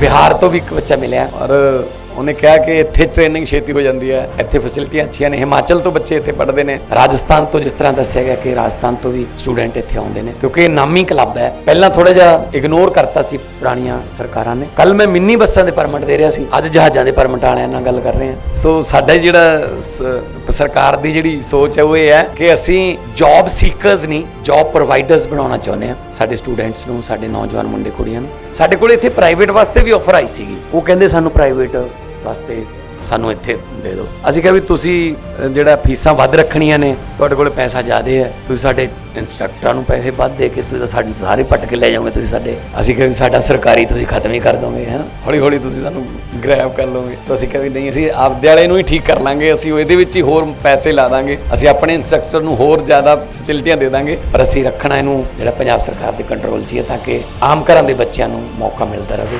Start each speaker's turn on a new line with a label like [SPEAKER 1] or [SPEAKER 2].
[SPEAKER 1] ਬਿਹਾਰ ਤੋਂ ਵੀ ਇੱਕ ਬੱਚਾ ਮਿਲਿਆ। ਔਰ ਉਹਨੇ ਕਿਹਾ ਕਿ ਇੱਥੇ ਟ੍ਰੇਨਿੰਗ ਛੇਤੀ ਹੋ ਜਾਂਦੀ ਹੈ, ਇੱਥੇ ਫੈਸਿਲਿਟੀਆਂ ਅੱਛੀਆਂ ਨੇ। ਹਿਮਾਚਲ ਤੋਂ ਬੱਚੇ ਇੱਥੇ ਪੜ੍ਹਦੇ ਨੇ। ਰਾਜਸਥਾਨ ਤੋਂ ਜਿਸ ਤਰ੍ਹਾਂ ਦੱਸਿਆ ਗਿਆ ਕਿ ਰਾਜਸਥਾਨ ਤੋਂ ਵੀ ਸਟੂਡੈਂਟ ਇੱਥੇ ਆਉਂਦੇ ਨੇ। ਕਿਉਂਕਿ ਇਹ ਨਾਮੀ ਕਲੱਬ ਹੈ। ਪਹਿਲਾਂ ਥੋੜਾ ਜਿਹਾ ਇਗਨੋਰ ਕਰਤਾ ਸੀ ਪੁਰਾਣੀਆਂ ਸਰਕਾਰਾਂ ਨੇ। ਕੱਲ ਮੈਂ ਮਿੰਨੀ ਬੱਸਾਂ ਦੇ ਪਰਮਿਟ ਦੇ ਰਿਹਾ ਸੀ। ਅੱਜ ਜਹਾਜ਼ਾਂ ਦੇ ਪਰਮਿਟ ਵਾਲਿਆਂ ਨਾਲ ਗੱਲ ਕਰ ਰਹੇ ਹਾਂ। ਸੋ ਸਾਡਾ ਜਿਹੜਾ ਸਰਕਾਰ ਦੀ ਜਿਹੜੀ ਸੋਚ ਹੈ, ਉਹ ਇਹ ਹੈ ਕਿ ਅਸੀਂ ਜੌਬ ਸੀਕਰਸ ਨਹੀਂ ਜੌਬ ਪ੍ਰੋਵਾਈਡਰਸ ਬਣਾਉਣਾ ਚਾਹੁੰਦੇ ਹਾਂ। ਸਾਡੇ ਸਟੂਡੈਂਟਸ ਨੂੰ, ਸਾਡੇ ਨੌਜਵਾਨ ਮੁੰਡੇ, ਕੁੜੀਆਂ ਨੂੰ। ਸਾਡੇ ਕੋਲ ਇੱਥੇ ਪ੍ਰਾਈਵੇਟ ਵਾਸਤੇ ਵੀ ਆਫਰ ਆਈ ਸੀਗੀ। ਉਹ ਕਹਿੰਦੇ ਸਾਨੂੰ ਪ੍ਰਾਈਵੇਟ ਵਾਸਤੇ ਸਾਨੂੰ ਇੱਥੇ ਦੇ ਦਿਓ। ਅਸੀਂ ਕਿਹਾ ਵੀ ਤੁਸੀਂ ਜਿਹੜਾ ਫੀਸਾਂ ਵੱਧ ਰੱਖਣੀਆਂ ਨੇ, ਤੁਹਾਡੇ ਕੋਲ ਪੈਸਾ ਜ਼ਿਆਦਾ ਹੈ, ਤੁਸੀਂ ਸਾਡੇ ਇੰਸਟ੍ਰਕਟਰਾਂ ਨੂੰ ਪੈਸੇ ਵੱਧ ਦੇ ਕੇ ਤੁਸੀਂ ਤਾਂ ਸਾਡੇ ਸਾਰੇ ਪੱਟ ਕੇ ਲੈ ਜਾਓਗੇ ਤੁਸੀਂ ਸਾਡੇ। ਅਸੀਂ ਕਿਹਾ ਵੀ ਸਾਡਾ ਸਰਕਾਰੀ ਤੁਸੀਂ ਖਤਮ ਹੀ ਕਰ ਦੋਗੇ, ਹੈ। ਹੌਲੀ ਹੌਲੀ ਤੁਸੀਂ ਸਾਨੂੰ ਗ੍ਰੈਬ ਕਰ ਲਓਗੇ। ਤਾਂ ਅਸੀਂ ਕਿਹਾ ਵੀ ਨਹੀਂ, ਅਸੀਂ ਆਪਦੇ ਵਾਲੇ ਨੂੰ ਹੀ ਠੀਕ ਕਰ ਲਾਂਗੇ, ਅਸੀਂ ਇਹਦੇ ਵਿੱਚ ਹੀ ਹੋਰ ਪੈਸੇ ਲਾ ਦਾਂਗੇ। ਅਸੀਂ ਆਪਣੇ ਇੰਸਟ੍ਰਕਟਰ ਨੂੰ ਹੋਰ ਜ਼ਿਆਦਾ ਫੈਸਿਲਿਟੀਆਂ ਦੇ ਦਾਂਗੇ। ਪਰ ਅਸੀਂ ਰੱਖਣਾ ਇਹਨੂੰ ਜਿਹੜਾ ਪੰਜਾਬ ਸਰਕਾਰ ਦੇ ਕੰਟਰੋਲ 'ਚ ਹੀ ਹੈ, ਤਾਂ ਕਿ ਆਮ ਘਰਾਂ ਦੇ ਬੱਚਿਆਂ ਨੂੰ ਮੌਕਾ ਮਿਲਦਾ ਰਹੇ।